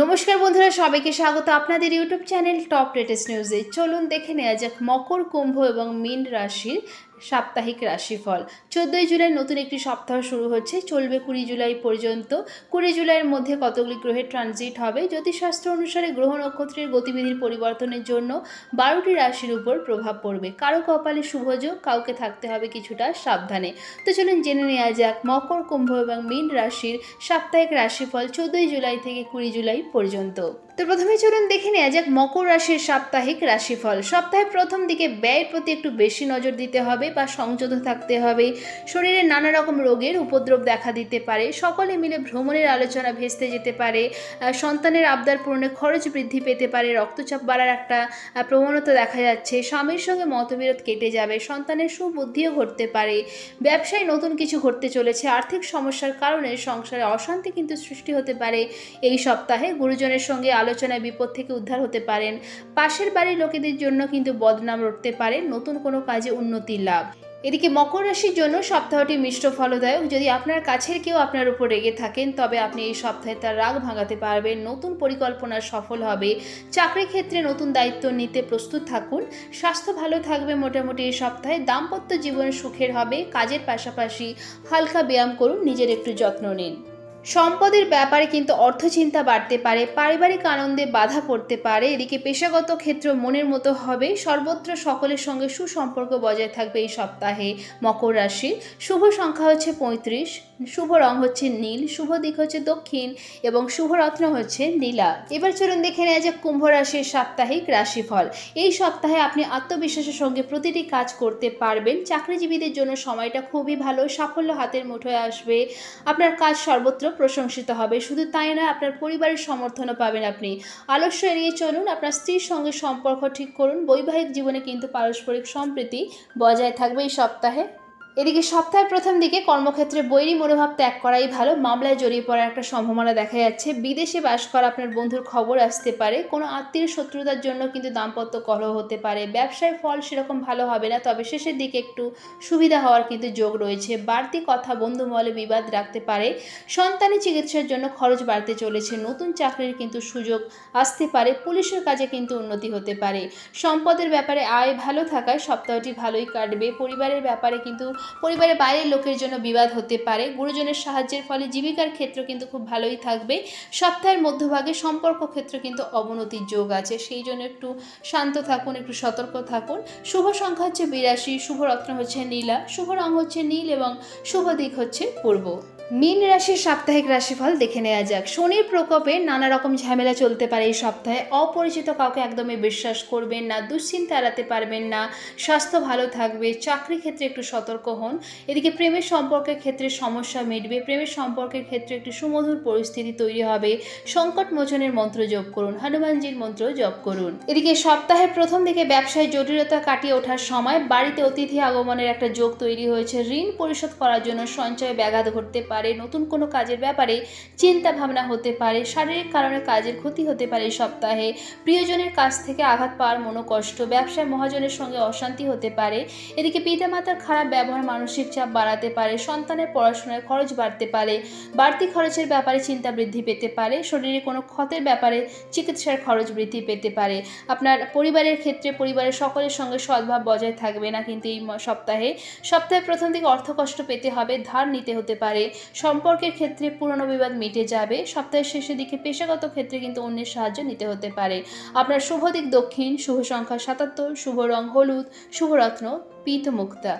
নমস্কার বন্ধুরা, সবাইকে স্বাগত আপনাদের ইউটিউব চ্যানেল টপ লেটেস্ট নিউজে। চলুন দেখে নেওয়া যাক মকর কুম্ভ এবং মীন রাশির সাপ্তাহিক রাশিফল। চোদ্দোই জুলাই নতুন একটি সপ্তাহ শুরু হচ্ছে। চলবে কুড়ি জুলাই পর্যন্ত। কুড়ি জুলাইয়ের মধ্যে কতগুলি গ্রহের ট্রানজিট হবে? জ্যোতিষশাস্ত্র অনুসারে গ্রহ নক্ষত্রের গতিবিধির পরিবর্তনের জন্য বারোটি রাশির উপর প্রভাব পড়বে। কারও কপালে শুভযোগ কাউকে থাকতে হবে কিছুটা সাবধানে। তো চলুন জেনে নেওয়া যাক, মকর, কুম্ভ এবং মীন রাশির সাপ্তাহিক রাশিফল চোদ্দোই জুলাই থেকে কুড়ি জুলাই পর্যন্ত। তো প্রথমে চলুন দেখে নেওয়া যাক মকর রাশির সাপ্তাহিক রাশিফল। সপ্তাহের প্রথম দিকে ব্যয়ের প্রতি একটু বেশি নজর দিতে হবে। বা সংযত থাকতে হবে। শরীরে নানা রকম রোগের উপদ্রব দেখা দিতে পারে। সকলে মিলে ভ্রমণের আলোচনা ভেস্তে যেতে পারে। সন্তানের আবদার পূরণে খরচ বৃদ্ধি পেতে পারে। রক্তচাপ বাড়ার একটা প্রবণতা দেখা যাচ্ছে। স্বামীর সঙ্গে মতবিরোধ কেটে যাবে। সন্তানের সুবুদ্ধিও ঘটতে পারে। ব্যবসায় নতুন কিছু ঘটতে চলেছে। আর্থিক সমস্যার কারণে সংসারে অশান্তি কিন্তু সৃষ্টি হতে পারে। এই সপ্তাহে গুরুজনের সঙ্গে আলোচনায় বিপদ থেকে উদ্ধার হতে পারেন। পাশের বাড়ির লোকেদের জন্য কিন্তু বদনাম রটতে পারে। নতুন কোনো কাজে উন্নতি লাভ। এদিকে মকর রাশির জন্য সপ্তাহটি মিশ্র ফলদায়ক। যদি আপনার কাছের কেউ আপনার উপর রেগে থাকেন, তবে আপনি এই সপ্তাহে তার রাগ ভাঙাতে পারবেন। নতুন পরিকল্পনা সফল হবে। চাকরি ক্ষেত্রে নতুন দায়িত্ব নিতে প্রস্তুত থাকুন। স্বাস্থ্য ভালো থাকবে মোটামুটি এই সপ্তাহে। দাম্পত্য জীবন সুখের হবে। কাজের পাশাপাশি হালকা ব্যায়াম করুন। নিজের একটু যত্ন নিন। সম্পদের ব্যাপারে কিন্তু অর্থচিন্তা বাড়তে পারে, পারিবারিক আনন্দে বাধা পড়তে পারে। এদিকে পেশাগত ক্ষেত্র মনের মতো হবে। সর্বত্র সকলের সঙ্গে সুসম্পর্ক বজায় থাকবে এই সপ্তাহে মকর রাশি। শুভ সংখ্যা হচ্ছে পঁয়ত্রিশ, শুভ রং হচ্ছে নীল, শুভ দিক হচ্ছে দক্ষিণ এবং শুভ রত্ন হচ্ছে নীলা। এবার চলুন দেখে নেওয়া যাক কুম্ভ রাশির সাপ্তাহিক রাশিফল। এই সপ্তাহে আপনি আত্মবিশ্বাসের সঙ্গে প্রতিটি কাজ করতে পারবেন। চাকরিজীবীদের জন্য সময়টা খুবই ভালো, সাফল্য হাতের মুঠোয় আসবে। আপনার কাজ সর্বত্র প্রশংসিত হবে। শুধু তাই না আপনার পরিবারের সমর্থনও পাবেন আপনি। আলস্য এড়িয়ে চলুন, আপনার স্ত্রীর সঙ্গে সম্পর্ক ঠিক করুন। বৈবাহিক জীবনে কিন্তু পারস্পরিক সম্প্রীতি বজায় থাকবে এই সপ্তাহে। এদিকে সপ্তাহের প্রথম দিকে কর্মক্ষেত্রে বৈরী মনোভাব ত্যাগ করাই ভালো। মামলায় জড়িয়ে পড়ার একটা সম্ভাবনা দেখা যাচ্ছে। বিদেশে বাস করা আপনার বন্ধুর খবর আসতে পারে। কোনো আত্মীয় শত্রুতার জন্য কিন্তু দাম্পত্য কলহ হতে পারে। ব্যবসায় ফল সেরকম ভালো হবে না, তবে শেষের দিকে একটু সুবিধা হওয়ার কিন্তু যোগ রয়েছে। বাড়তি কথা বন্ধু মহলে বিবাদ রাখতে পারে। সন্তানের চিকিৎসার জন্য খরচ বাড়তে চলেছে। নতুন চাকরির কিন্তু সুযোগ আসতে পারে। পুলিশের কাজে কিন্তু উন্নতি হতে পারে। সম্পদের ব্যাপারে আয় ভালো থাকায় সপ্তাহটি ভালোই কাটবে। পরিবারের ব্যাপারে কিন্তু পরিবারের বাইরের লোকের জন্য বিবাদ হতে পারে। গুরুজনের সাহায্যের ফলে জীবিকার ক্ষেত্র কিন্তু খুব ভালোই থাকবে। সপ্তাহের মধ্যভাগে সম্পর্ক ক্ষেত্র কিন্তু অবনতির যোগ আছে। সেই জন্য একটু শান্ত থাকুন, একটু সতর্ক থাকুন। শুভ সংখ্যা হচ্ছে বিরাশি, শুভ রত্ন হচ্ছে নীলা, শুভ রং হচ্ছে নীল এবং শুভ দিক হচ্ছে পূর্ব। মীন রাশির সাপ্তাহিক রাশিফল দেখে নেওয়া যাক। শনির প্রকোপে নানা রকম ঝামেলা চলতে পারে এই সপ্তাহে। অপরিচিত কাউকে একদমই বিশ্বাস করবেন না, দুশ্চিন্তা এড়াতে পারবেন না, স্বাস্থ্য ভালো থাকবে, চাকরি ক্ষেত্রে একটু সতর্ক হন এদিকে প্রেমের সম্পর্কের ক্ষেত্রে সমস্যা মিটবে। প্রেমের সম্পর্কের ক্ষেত্রে একটি সুমধুর পরিস্থিতি তৈরি হবে। সংকট মোচনের মন্ত্র জপ করুন। হনুমানজির মন্ত্র জপ করুন। এদিকে সপ্তাহের প্রথম দিকে ব্যবসায় জটিলতা কাটিয়ে ওঠার সময় বাড়িতে অতিথি আগমনের একটা যোগ তৈরি হয়েছে। ঋণ পরিশোধ করার জন্য সঞ্চয় ব্যাঘাত ঘটতে পারে। নতুন কোনো কাজের ব্যাপারে চিন্তা ভাবনা হতে পারে। শারীরিক কারণে কাজের ক্ষতি হতে পারে সপ্তাহে। প্রিয়জনের কাছ থেকে আঘাত পাওয়ার মনোকষ্ট। ব্যবসায় মহাজনের সঙ্গে অশান্তি হতে পারে। এদিকে পিতামাতার খারাপ ব্যবহার মানসিক চাপ বাড়াতে পারে, সন্তানের পড়াশোনায় খরচ বাড়তে পারে, বাড়তি খরচের ব্যাপারে চিন্তা বৃদ্ধি পেতে পারে, শরীরে কোনো ক্ষতের ব্যাপারে চিকিৎসার খরচ বৃদ্ধি পেতে পারে। আপনার পরিবারের ক্ষেত্রে পরিবারের সকলের সঙ্গে সদ্ভাব বজায় থাকবে না কিন্তু এই সপ্তাহে। সপ্তাহের প্রথম দিকে অর্থকষ্ট পেতে হবে, ধার নিতে হতে পারে। সম্পর্কের ক্ষেত্রে পুরনো বিবাদ মিটে যাবে, সপ্তাহের শেষের দিকে পেশাগত ক্ষেত্রে কিন্তু অন্যের সাহায্য নিতে হতে পারে। আপনার শুভ দিক দক্ষিণ, শুভ সংখ্যা সাতাত্তর, শুভ রং হলুদ শুভরত্ন পিত মুক্তা